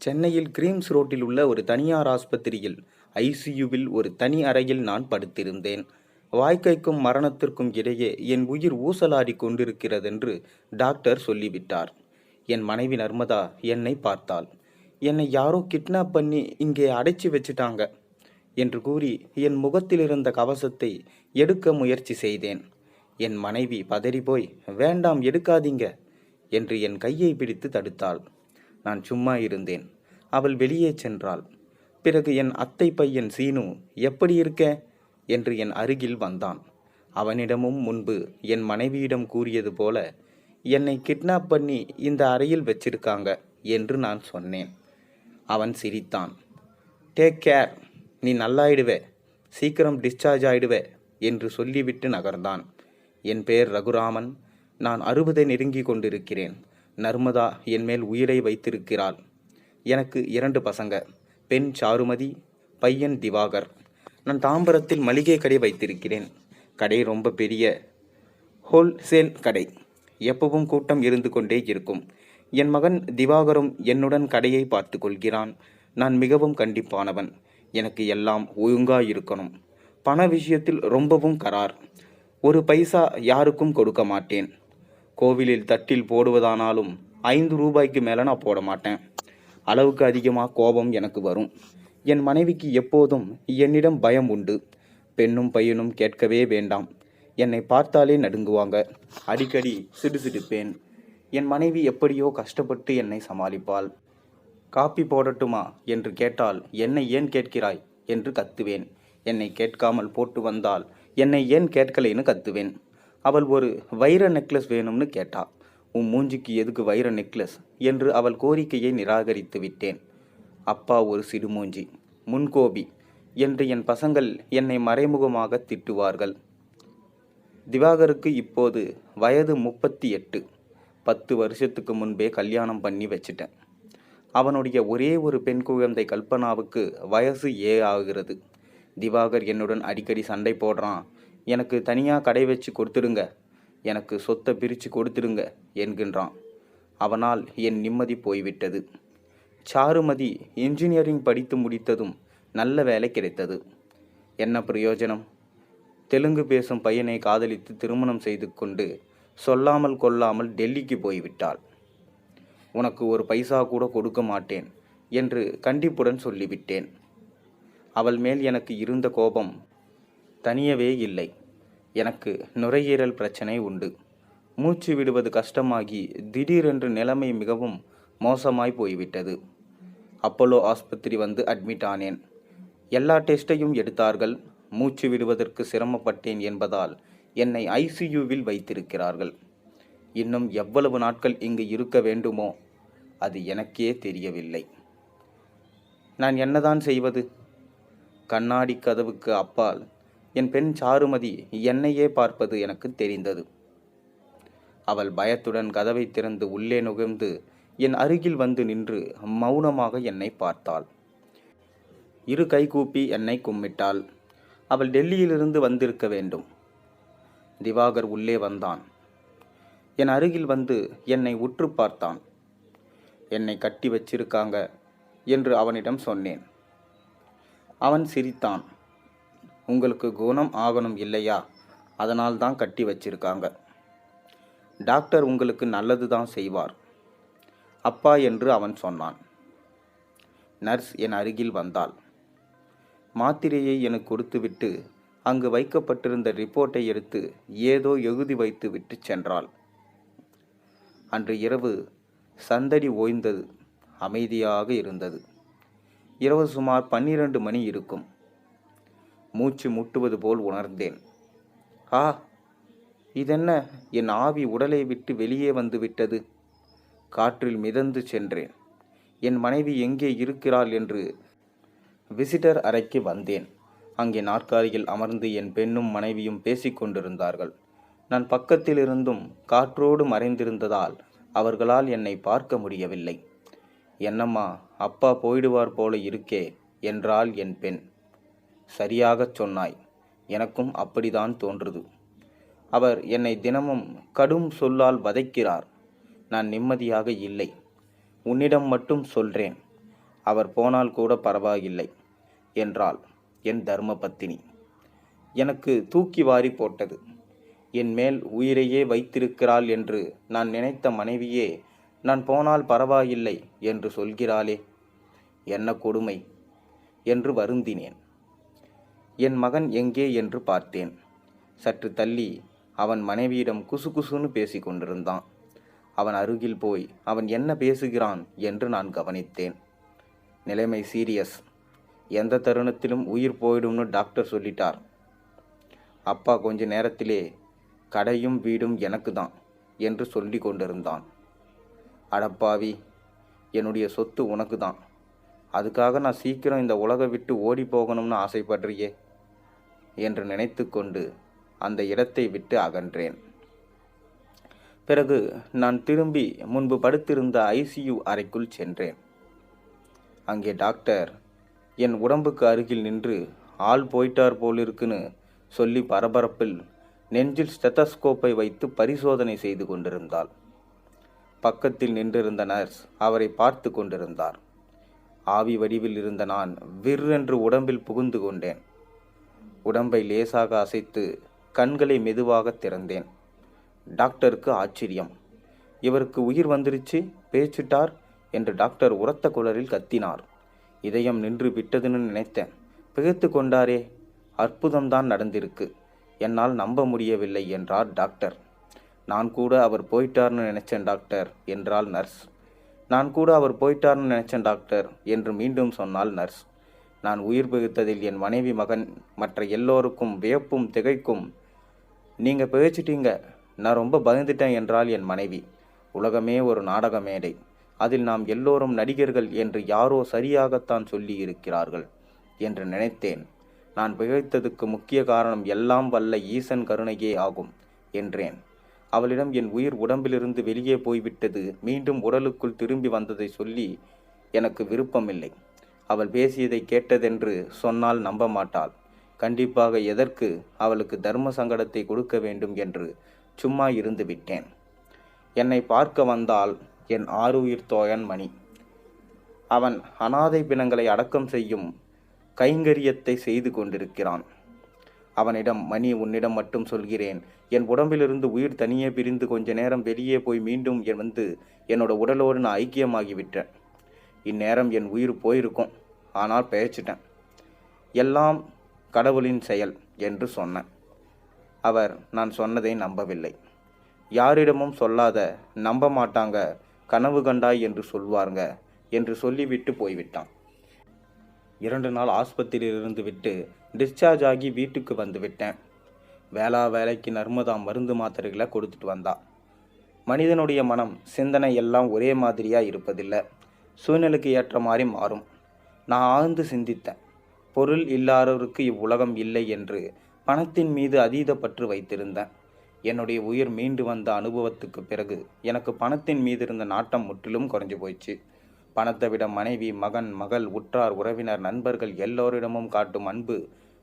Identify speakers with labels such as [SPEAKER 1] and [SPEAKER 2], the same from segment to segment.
[SPEAKER 1] சென்னையில் கிரீம்ஸ் ரோட்டில் உள்ள ஒரு தனியார் ஆஸ்பத்திரியில் ஐசியூவில் ஒரு தனி அறையில் நான் படுத்திருந்தேன். வாய்க்கைக்கும் மரணத்திற்கும் இடையே என் உயிர் ஊசலாடி கொண்டிருக்கிறதென்று டாக்டர் சொல்லிவிட்டார். என் மனைவி நர்மதா என்னை பார்த்தாள். என்னை யாரோ கிட்னாப் பண்ணி இங்கே அடைச்சி வச்சிட்டாங்க என்று கூறி என் முகத்தில் இருந்த கவசத்தை எடுக்க முயற்சி செய்தேன். என் மனைவி பதறிபோய் வேண்டாம் எடுக்காதீங்க என்று என் கையை பிடித்து தடுத்தாள். நான் சும்மா இருந்தேன். அவள் வெளியே சென்றாள். பிறகு என் அத்தை பையன் சீனு எப்படி இருக்க? என்று என் அருகில் வந்தான். அவனிடமும் முன்பு என் மனைவியிடம் கூறியது போல என்னை கிட்னாப் பண்ணி இந்த அறையில் வச்சிருக்காங்க என்று நான் சொன்னேன். அவன் சிரித்தான். டேக் கேர் நீ நல்லாயிடுவே. சீக்கிரம் டிஸ்சார்ஜ் ஆயிடுவே என்று சொல்லிவிட்டு நகர்ந்தான். என் பெயர் ரகுராமன். நான் அறுபதை நெருங்கி கொண்டிருக்கிறேன். நர்மதா என் மேல் உயிரை வைத்திருக்கிறாள். எனக்கு இரண்டு பசங்க பெண் சாருமதி பையன் திவாகர். நான் தாம்பரத்தில் மளிகை கடை வைத்திருக்கிறேன். கடை ரொம்ப பெரிய ஹோல்சேல் கடை. எப்பவும் கூட்டம் இருந்து கொண்டே இருக்கும். என் மகன் திவாகரும் என்னுடன் கடையை பார்த்து கொள்கிறான். நான் மிகவும் கண்டிப்பானவன். எனக்கு எல்லாம் ஒழுங்காக இருக்கணும். பண விஷயத்தில் ரொம்பவும் கரார். ஒரு பைசா யாருக்கும் கொடுக்க மாட்டேன். கோவிலில் தட்டில் போடுவதானாலும் ஐந்து ரூபாய்க்கு மேலே நான் போட மாட்டேன். அளவுக்கு அதிகமாக கோபம் எனக்கு வரும். என் மனைவிக்கு எப்போதும் என்னிடம் பயம் உண்டு. பெண்ணும் பையனும் கேட்கவே வேண்டாம். என்னை பார்த்தாலே நடுங்குவாங்க. அடிக்கடி சிடுசிடுப்பேன். என் மனைவி எப்படியோ கஷ்டப்பட்டு என்னை சமாளிப்பாள். காப்பி போடட்டுமா? என்று கேட்டால் என்னை ஏன் கேட்கிறாய்? என்று கத்துவேன். என்னை கேட்காமல் போட்டு வந்தால் என்னை ஏன் கேட்கலைன்னு கத்துவேன். அவள் ஒரு வைர நெக்லஸ் வேணும்னு கேட்டாள் உன் மூஞ்சிக்கு எதுக்கு வைர நெக்லஸ்? என்று அவள் கோரிக்கையை நிராகரித்து விட்டேன். அப்பா ஒரு சிடுமூஞ்சி முன்கோபி என்று என் பசங்கள் என்னை மறைமுகமாக திட்டுவார்கள். திவாகருக்கு இப்போது வயது முப்பத்தி எட்டு. பத்து வருஷத்துக்கு முன்பே கல்யாணம் பண்ணி வச்சிட்டேன். அவனுடைய ஒரே ஒரு பெண் குழந்தை கல்பனாவுக்கு வயசு ஏ ஆகிறது. திவாகர் என்னுடன் அடிக்கடி சண்டை போடுறான். எனக்கு தனியாக கடை வச்சு கொடுத்துடுங்க. எனக்கு சொத்தை பிரித்து கொடுத்துடுங்க என்கின்றான். அவனால் என் நிம்மதி போய்விட்டது. சாருமதி இன்ஜினியரிங் படித்து முடித்ததும் நல்ல வேலை கிடைத்தது. என்ன பிரயோஜனம்? தெலுங்கு பேசும் பையனை காதலித்து திருமணம் செய்து கொண்டு சொல்லாமல் கொள்ளாமல் டெல்லிக்கு போய்விட்டாள். உனக்கு ஒரு பைசா கூட கொடுக்க மாட்டேன் என்று கண்டிப்புடன் சொல்லிவிட்டேன். அவள் மேல் எனக்கு இருந்த கோபம் தனியவே இல்லை. எனக்கு நுரையீரல் பிரச்சனை உண்டு. மூச்சு விடுவது கஷ்டமாகி திடீரென்று நிலைமை மிகவும் மோசமாய் போய்விட்டது. அப்போலோ ஆஸ்பத்திரி வந்து அட்மிட் ஆனேன். எல்லா டெஸ்ட்டையும் எடுத்தார்கள். மூச்சு விடுவதற்கு சிரமப்பட்டேன் என்பதால் என்னை ஐசியூவில் வைத்திருக்கிறார்கள். இன்னும் எவ்வளவு நாட்கள் இங்கு இருக்க வேண்டுமோ அது எனக்கே தெரியவில்லை. நான் என்னதான் செய்வது? கண்ணாடி கதவுக்கு அப்பால் என் பெண் சாருமதி என்னையே பார்ப்பது எனக்கு தெரிந்தது. அவள் பயத்துடன் கதவை திறந்து உள்ளே நுகர்ந்து என் அருகில் வந்து நின்று மௌனமாக என்னை பார்த்தாள். இரு கைகூப்பி என்னை கும்மிட்டாள். அவள் டெல்லியிலிருந்து வந்திருக்க வேண்டும். திவாகர் உள்ளே வந்தான். என் அருகில் வந்து என்னை உற்று பார்த்தான். என்னை கட்டி வச்சிருக்காங்க என்று அவனிடம் சொன்னேன். அவன் சிரித்தான். உங்களுக்கு குணம் ஆகணும் இல்லையா? அதனால் தான் கட்டி வச்சிருக்காங்க. டாக்டர் உங்களுக்கு நல்லது தான் செய்வார். அப்பா என்று அவன் சொன்னான். நர்ஸ் என் அருகில் வந்தாள். மாத்திரையை எனக்கு கொடுத்துவிட்டு அங்கு வைக்கப்பட்டிருந்த ரிப்போர்ட்டை எடுத்து ஏதோ எழுதி வைத்து விட்டு சென்றாள். அன்று இரவு சந்தடி ஓய்ந்தது. அமைதியாக இருந்தது. இரவு சுமார் பன்னிரண்டு மணி இருக்கும். மூச்சு முட்டுவது போல் உணர்ந்தேன். ஆ இதென்ன? என் ஆவி உடலை விட்டு வெளியே வந்து விட்டது. காற்றில் மிதந்து சென்றேன். என் மனைவி எங்கே இருக்கிறாள்? என்று விசிட்டர் அறைக்கு வந்தேன். அங்கே நாற்காலியில் அமர்ந்து என் பெண்ணும் மனைவியும் பேசிக் கொண்டிருந்தார்கள். நான் பக்கத்தில் இருந்தும் காற்றோடு மறைந்திருந்ததால் அவர்களால் என்னை பார்க்க முடியவில்லை. என்னம்மா அப்பா போயிடுவார் போல இருக்கே என்றாள் என் பெண். சரியாகச் சொன்னாய். எனக்கும் அப்படிதான் தோன்றுது. அவர் என்னை தினமும் கடும் சொல்லால் வதைக்கிறார். நான் நிம்மதியாக இல்லை. உன்னிடம் மட்டும் சொல்றேன். அவர் போனால் கூட பரவாயில்லை என்றாள் என் தர்ம பத்தினி எனக்கு தூக்கி வாரி போட்டது. என் மேல் உயிரையே வைத்திருக்கிறாள் என்று நான் நினைத்த மனைவியே நான் போனால் பரவாயில்லை என்று சொல்கிறாளே. என்ன கொடுமை என்று வருந்தினேன். என் மகன் எங்கே என்று பார்த்தேன். சற்று தள்ளி அவன் மனைவியிடம் குசுகுசுன்னு பேசி கொண்டிருந்தான். அவன் அருகில் போய் அவன் என்ன பேசுகிறான் என்று நான் கவனித்தேன். நிலைமை சீரியஸ். எந்த தருணத்திலும் உயிர் போயிடும்னு டாக்டர் சொல்லிட்டார். அப்பா கொஞ்ச நேரத்திலே கடையும் வீடும் எனக்கு தான் என்று சொல்லி கொண்டிருந்தான். அடப்பாவி என்னுடைய சொத்து உனக்கு தான் அதுக்காக நான் சீக்கிரம் இந்த உலகை விட்டு ஓடி போகணும்னு ஆசைப்படுறியே. என்று நினைத்து கொண்டு அந்த இடத்தை விட்டு அகன்றேன். பிறகு நான் திரும்பி முன்பு படுத்திருந்த ஐசியு அறைக்குள் சென்றேன். அங்கே டாக்டர் என் உடம்புக்கு அருகில் நின்று ஆள் போயிட்டார் போலிருக்குன்னு சொல்லி பரபரப்பில் நெஞ்சில் ஸ்டெத்தஸ்கோப்பை வைத்து பரிசோதனை செய்து கொண்டிருந்தாள். பக்கத்தில் நின்றிருந்த நர்ஸ் அவரை பார்த்து கொண்டிருந்தார். ஆவி வடிவில் இருந்த நான் விற்றென்று உடம்பில் புகுந்து கொண்டேன். உடம்பை லேசாக அசைத்து கண்களை மெதுவாக திறந்தேன். டாக்டருக்கு ஆச்சரியம். இவருக்கு உயிர் வந்துருச்சு பேச்சுட்டார் என்று டாக்டர் உரத்த குளரில் கத்தினார். இதயம் நின்று விட்டதுன்னு நினைத்தேன். பிகைத்து கொண்டாரே அற்புதம்தான் நடந்திருக்கு. என்னால் நம்ப முடியவில்லை என்றார் டாக்டர். நான் கூட அவர் போயிட்டார்னு நினைச்சேன் டாக்டர் என்றாள் நர்ஸ். நான் கூட அவர் போயிட்டார்னு நினைச்சேன் டாக்டர் என்று மீண்டும் சொன்னாள் நர்ஸ். நான் உயிர் பிழைத்ததில் என் மனைவி மகன் மற்ற எல்லோருக்கும் வியப்பும் திகைக்கும். நீங்கள் பிழைச்சிட்டீங்க நான் ரொம்ப பயந்துட்டேன் என்றால் என் மனைவி. உலகமே ஒரு நாடக மேடை அதில் நாம் எல்லோரும் நடிகர்கள் என்று யாரோ சரியாகத்தான் சொல்லி இருக்கிறார்கள் என்று நினைத்தேன். நான் பிழைத்ததுக்கு முக்கிய காரணம் எல்லாம் வல்ல ஈசன் கருணையே ஆகும் என்றேன். அவளிடம் என் உயிர் உடம்பிலிருந்து வெளியே போய்விட்டது. மீண்டும் உடலுக்குள் திரும்பி வந்ததை சொல்லி எனக்கு விருப்பமில்லை. அவள் பேசியதை கேட்டதென்று சொன்னால் நம்ப மாட்டாள் கண்டிப்பாக எதற்கு அவளுக்கு தர்ம சங்கடத்தை கொடுக்க வேண்டும் என்று சும்மா இருந்து விட்டேன். என்னை பார்க்க வந்தால் என் ஆறுயிர் தோயன் மணி. அவன் அனாதை பிணங்களை அடக்கம் செய்யும் கைங்கரியத்தை செய்து கொண்டிருக்கிறான். அவனிடம் மணி உன்னிடம் மட்டும் சொல்கிறேன். என் உடம்பிலிருந்து உயிர் தனியே பிரிந்து கொஞ்ச நேரம் வெளியே போய் மீண்டும் என் வந்து என்னோட உடலோடு நான் ஐக்கியமாகிவிட்டேன் இந்நேரம் என் உயிர் போயிருக்கும். ஆனால் பெயச்சிட்டேன் எல்லாம் கடவுளின் செயல் என்று சொன்னேன். அவர் நான் சொன்னதை நம்பவில்லை. யாரிடமும் சொல்லாத நம்ப மாட்டாங்க கனவு கண்டாய் என்று சொல்வாருங்க என்று சொல்லிவிட்டு போய்விட்டான். இரண்டு நாள் ஆஸ்பத்திரியில் இருந்து விட்டு டிஸ்சார்ஜ் ஆகி வீட்டுக்கு வந்து விட்டேன். வேளா வேலைக்கு நர்மதா மருந்து மாத்திரைகளை கொடுத்துட்டு வந்தா. மனிதனுடைய மனம் சிந்தனை எல்லாம் ஒரே மாதிரியாக இருப்பதில்லை. சூழ்நிலைக்கு ஏற்ற மாதிரி மாறும். நான் ஆழ்ந்து சிந்தித்தேன். பொருள் இல்லாதவருக்கு இவ்வுலகம் இல்லை என்று பணத்தின் மீது அதீத பற்று வைத்திருந்தேன். என்னுடைய உயிர் மீண்டு வந்த அனுபவத்துக்கு பிறகு எனக்கு பணத்தின் மீது இருந்த நாட்டம் முற்றிலும் குறைஞ்சு போயிடுச்சு. பணத்தை விட மனைவி மகன் மகள் உற்றார் உறவினர் நண்பர்கள் எல்லோரிடமும் காட்டும் அன்பு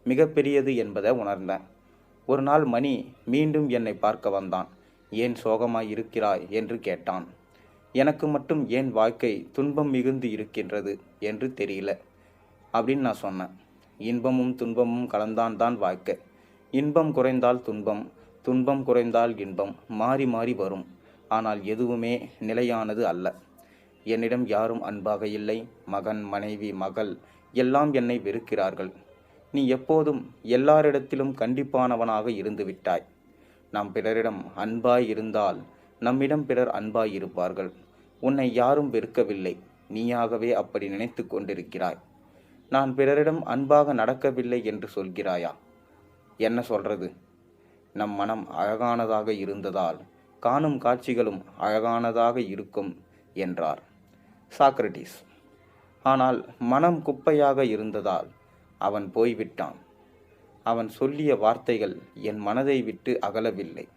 [SPEAKER 1] மிகப்பெரியது என்பதை உணர்ந்தேன். ஒரு நாள் மணி மீண்டும் என்னை பார்க்க வந்தான். ஏன் சோகமாய் இருக்கிறாய்? என்று கேட்டான். எனக்கு மட்டும் ஏன் வாழ்க்கை துன்பம் மிகுந்து இருக்கின்றது என்று தெரியல. அப்படின்னு நான் சொன்னேன். இன்பமும் துன்பமும் கலந்தான் தான் வாழ்க்கை. இன்பம் குறைந்தால் துன்பம் துன்பம் குறைந்தால் இன்பம் மாறி மாறி வரும். ஆனால் எதுவுமே நிலையானது அல்ல. என்னிடம் யாரும் அன்பாக இல்லை. மகன் மனைவி மகள் எல்லாம் என்னை வெறுக்கிறார்கள். நீ எப்போதும் எல்லாரிடத்திலும் கண்டிப்பானவனாக இருந்து விட்டாய். நாம் பிறரிடம் அன்பாய் இருந்தால் நம்மிடம் பிறர் அன்பாய் இருப்பார்கள். உன்னை யாரும் வெறுக்கவில்லை. நீயாகவே அப்படி நினைத்து கொண்டிருக்கிறாய். நான் பிறரிடம் அன்பாக நடக்கவில்லை என்று சொல்கிறாயா? என்ன சொல்றது? நம் மனம் அழகானதாக இருந்ததால் காணும் காட்சிகளும் அழகானதாக இருக்கும் என்றார் சாக்ரட்டிஸ் ஆனால் மனம் குப்பையாக இருந்ததால் அவன் போய்விட்டான். அவன் சொல்லிய வார்த்தைகள் என் மனதை விட்டு அகலவில்லை.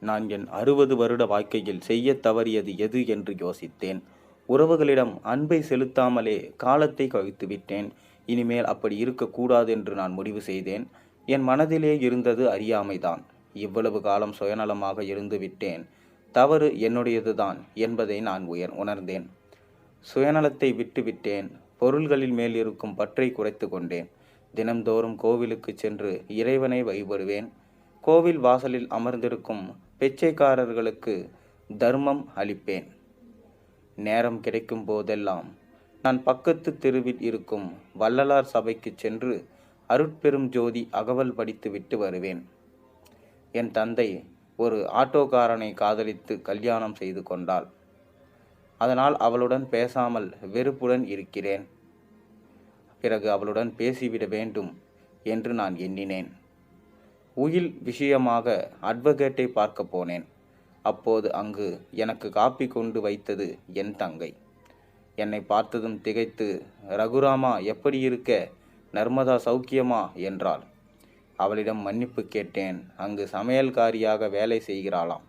[SPEAKER 1] நான் என் அறுபது வருட வாழ்க்கையில் செய்ய தவறியது எது என்று யோசித்தேன். உறவுகளிடம் அன்பை செலுத்தாமலே காலத்தை கழித்து விட்டேன். இனிமேல் அப்படி இருக்கக்கூடாது என்று நான் முடிவு செய்தேன். என் மனதிலே இருந்தது அறியாமைதான். இவ்வளவு காலம் சுயநலமாக இருந்து விட்டேன். தவறு என்னுடையதுதான் என்பதை நான் உயர் உணர்ந்தேன். சுயநலத்தை விட்டுவிட்டேன் பொருள்களில் மேல் இருக்கும் பற்றை குறைத்து கொண்டேன். தினம்தோறும் கோவிலுக்கு சென்று இறைவனை வழிபடுவேன். கோவில் வாசலில் அமர்ந்திருக்கும் பிச்சைக்காரர்களுக்கு தர்மம் அளிப்பேன். நேரம் கிடைக்கும் போதெல்லாம் நான் பக்கத்து தெருவில் இருக்கும் வள்ளலார் சபைக்கு சென்று அருட்பெரும் ஜோதி அகவல் படித்து விட்டு வருவேன். என் தந்தை ஒரு ஆட்டோக்காரனை காதலித்து கல்யாணம் செய்து கொண்டாள். அதனால் அவளுடன் பேசாமல் வெறுப்புடன் இருக்கிறேன். பிறகு அவளுடன் பேசிவிட வேண்டும் என்று நான் எண்ணினேன். உயில் விஷயமாக அட்வொகேட்டை பார்க்க போனேன். அப்போது அங்கு எனக்கு காப்பி கொண்டு வைத்தது என் தங்கை. என்னை பார்த்ததும் திகைத்து ரகுராமா எப்படி இருக்க? நர்மதா சௌக்கியமா? என்றாள். அவளிடம் மன்னிப்பு கேட்டேன் அங்கு சமையல்காரியாக வேலை செய்கிறாளாம்.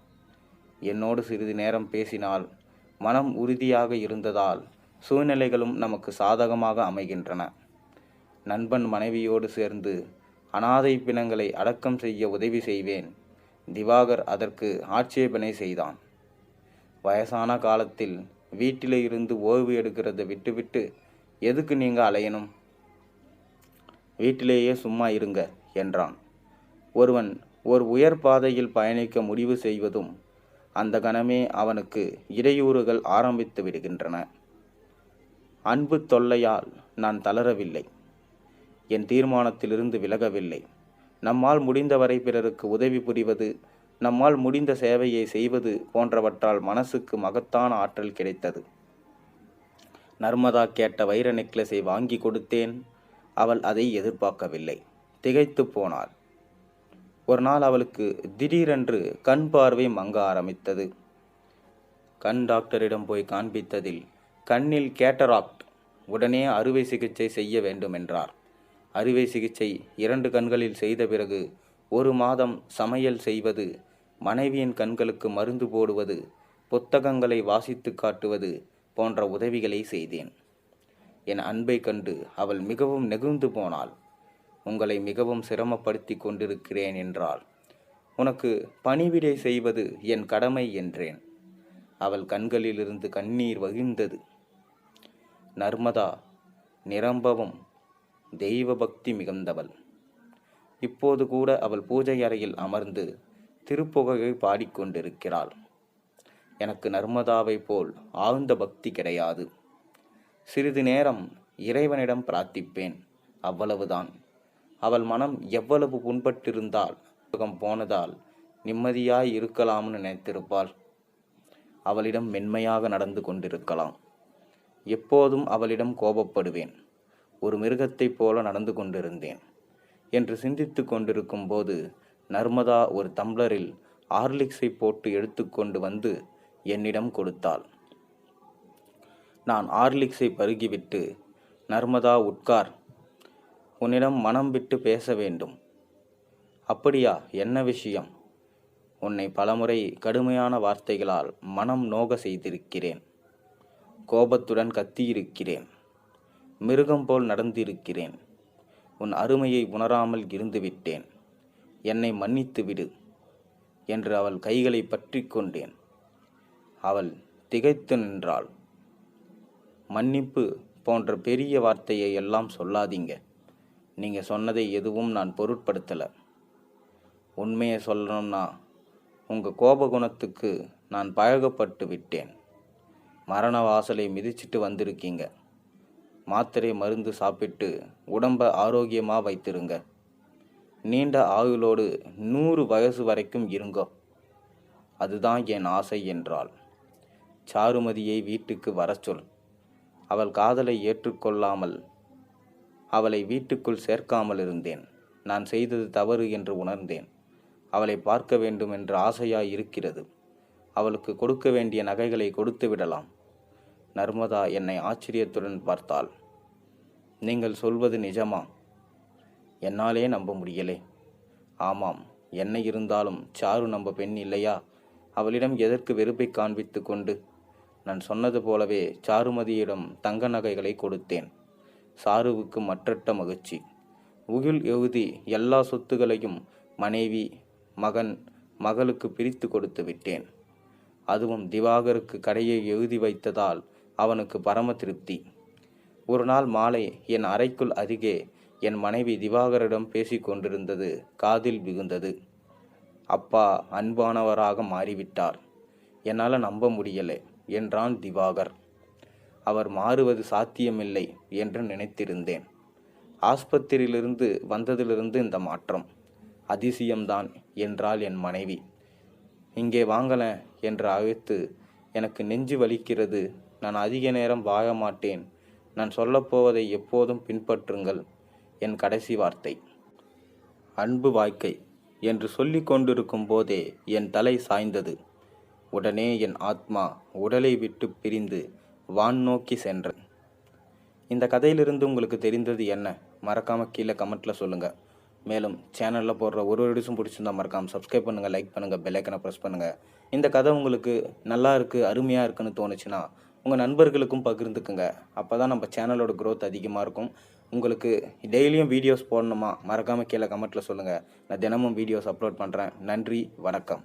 [SPEAKER 1] என்னோடு சிறிது நேரம் பேசினால் மனம் உறுதியாக இருந்ததால் சூழ்நிலைகளும் நமக்கு சாதகமாக அமைகின்றன. நண்பன் மனைவியோடு சேர்ந்து அனாதை பிணங்களை அடக்கம் செய்ய உதவி செய்வேன். திவாகர் அதற்கு ஆட்சேபனை செய்தான். வயசான காலத்தில் வீட்டிலே இருந்து ஓய்வு எடுக்கிறத விட்டுவிட்டு எதுக்கு நீங்கள் அலையணும்? வீட்டிலேயே சும்மா இருங்க என்றான். ஒருவன் ஒரு உயர் பாதையில் பயணிக்க முடிவு செய்வதும் அந்த கணமே அவனுக்கு இடையூறுகள் ஆரம்பித்து விடுகின்றன. அன்பு தொல்லையால் நான் தளரவில்லை. என் தீர்மானத்திலிருந்து விலகவில்லை. நம்மால் முடிந்தவரை பிறருக்கு உதவி புரிவது நம்மால் முடிந்த சேவையை செய்வது போன்றவற்றால் மனசுக்கு மகத்தான ஆற்றல் கிடைத்தது. நர்மதா கேட்ட வைர நெக்லஸை வாங்கி கொடுத்தேன். அவள் அதை எதிர்பார்க்கவில்லை. திகைத்து போனாள். ஒரு நாள் அவளுக்கு திடீரென்று கண் பார்வை மங்க ஆரம்பித்தது. கண் டாக்டரிடம் போய் காண்பித்ததில் கண்ணில் கேட்டராக்ட் உடனே அறுவை சிகிச்சை செய்ய வேண்டும் என்றார். அறுவை சிகிச்சை இரண்டு கண்களில் செய்த பிறகு ஒரு மாதம் சமையல் செய்வது மனைவியின் கண்களுக்கு மருந்து போடுவது புத்தகங்களை வாசித்து காட்டுவது போன்ற உதவிகளை செய்தேன். என் அன்பை கண்டு அவள் மிகவும் நெகிழ்ந்து போனாள். உங்களை மிகவும் சிரமப்படுத்தி கொண்டிருக்கிறேன் என்றாள். உனக்கு பணிவிடை செய்வது என் கடமை என்றேன். அவள் கண்களிலிருந்து கண்ணீர் வகிழ்ந்தது நர்மதா நிரம்பவும் தெய்வ பக்தி மிகுந்தவள். இப்போது கூட அவள் பூஜை அறையில் அமர்ந்து திருப்புகையை பாடிக்கொண்டிருக்கிறாள். எனக்கு நர்மதாவை போல் ஆழ்ந்த பக்தி கிடையாது. சிறிது நேரம் இறைவனிடம் பிரார்த்திப்பேன். அவ்வளவுதான். அவள் மனம் எவ்வளவு புண்பட்டிருந்தால் சுகம் போனதால் நிம்மதியாய் இருக்கலாம்னு நினைத்திருப்பாள். அவளிடம் மென்மையாக நடந்து கொண்டிருக்கலாம். எப்போதும் அவளிடம் கோபப்படுவேன். ஒரு மிருகத்தைப் போல நடந்து கொண்டிருந்தேன். என்று சிந்தித்து கொண்டிருக்கும் போது நர்மதா ஒரு தம்ளரில் ஆர்லிக்ஸை போட்டு எடுத்துக்கொண்டு வந்து என்னிடம் கொடுத்தாள். நான் ஆர்லிக்ஸை பருகிவிட்டு நர்மதா உட்கார். உன்னிடம் மனம் விட்டு பேச வேண்டும். அப்படியா? என்ன விஷயம்? உன்னை பலமுறை கடுமையான வார்த்தைகளால் மனம் நோக செய்திருக்கிறேன். கோபத்துடன் கத்தியிருக்கிறேன். மிருகம் போல் நடந்திருக்கிறேன். உன் அருமையை உணராமல் இருந்துவிட்டேன். என்னை மன்னித்து விடு என்று அவள் கைகளை பற்றி கொண்டேன். அவள் திகைத்து நின்றாள். மன்னிப்பு போன்ற பெரிய வார்த்தையை எல்லாம் சொல்லாதீங்க. நீங்கள் சொன்னதை எதுவும் நான் பொருட்படுத்தலை. உண்மையை சொல்லணும்னா உங்கள் கோபகுணத்துக்கு நான் பழகப்பட்டு விட்டேன். மரண வாசலை மிதிச்சிட்டு வந்திருக்கீங்க. மாத்திரை மருந்து சாப்பிட்டு உடம்ப ஆரோக்கியமாக வைத்திருங்க. நீண்ட ஆயுளோடு நூறு வயசு வரைக்கும் இருங்கோ. அதுதான் என் ஆசை என்றாள். சாருமதியை வீட்டுக்கு வரச்சொல் அவள் காதலை ஏற்றுக்கொள்ளாமல் அவளை வீட்டுக்குள் சேர்க்காமல் இருந்தேன். நான் செய்தது தவறு என்று உணர்ந்தேன். அவளை பார்க்க வேண்டும் என்ற ஆசையாய் இருக்கிறது. அவளுக்கு கொடுக்க வேண்டிய நகைகளை கொடுத்து விடலாம். நர்மதா என்னை ஆச்சரியத்துடன் பார்த்தாள். நீங்கள் சொல்வது நிஜமா? என்னாலே நம்ப முடியலே. ஆமாம் என்ன இருந்தாலும் சாரு நம்ப பெண் இல்லையா? அவளிடம் எதற்கு வெறுப்பை காண்பித்து கொண்டு? நான் சொன்னது போலவே சாருமதியிடம் தங்க நகைகளை கொடுத்தேன். சாருவுக்கு மற்றட்ட மகிழ்ச்சி. உகில் எழுதி எல்லா சொத்துகளையும் மனைவி மகன் மகளுக்கு பிரித்து கொடுத்து விட்டேன். அதுவும் திவாகருக்கு கடையை எழுதி வைத்ததால் அவனுக்கு பரம திருப்தி. ஒரு நாள் மாலை என் அறைக்குள் அருகே என் மனைவி திவாகரிடம் பேசிக்கொண்டிருந்தது காதில் மிகுந்தது அப்பா அன்பானவராக மாறிவிட்டார். என்னால் நம்ப முடியலை என்றான் திவாகர். அவர் மாறுவது சாத்தியமில்லை என்று நினைத்திருந்தேன். ஆஸ்பத்திரியிலிருந்து வந்ததிலிருந்து இந்த மாற்றம். அதிசயம்தான் என்றாள் என் மனைவி. இங்கே வாங்கல என்று அழைத்து எனக்கு நெஞ்சு வலிக்கிறது நான் அதிக நேரம் வாழ மாட்டேன். நான் சொல்லப்போவதை எப்போதும் பின்பற்றுங்கள். என் கடைசி வார்த்தை. அன்பு வாழ்க்கை என்று சொல்லி கொண்டிருக்கும் போதே என் தலை சாய்ந்தது. உடனே என் ஆத்மா உடலை விட்டு பிரிந்து வான் நோக்கி சென்றேன். இந்த கதையிலிருந்து உங்களுக்கு தெரிந்தது என்ன? மறக்காமல் கீழே கமெண்ட்டில் சொல்லுங்கள் மேலும் சேனலில் போடுற ஒரு வீடியோஸும் பிடிச்சிருந்தா மறக்காமல் சப்ஸ்கிரைப் பண்ணுங்கள் லைக் பண்ணுங்கள் பெல்லைக்கனை ப்ரெஸ் பண்ணுங்கள் இந்த கதை உங்களுக்கு நல்லா இருக்குது அருமையாக இருக்குன்னு தோணுச்சுன்னா உங்கள் நண்பர்களுக்கும் பகிர்ந்துக்குங்க. அப்போ தான் நம்ம சேனலோட க்ரோத் அதிகமாக இருக்கும். உங்களுக்கு டெய்லியும் வீடியோஸ் போடணுமா? மறக்காமல் கீழே கமெண்ட்டில் சொல்லுங்கள் நான் தினமும் வீடியோஸ் அப்லோட் பண்ணுறேன் நன்றி வணக்கம்.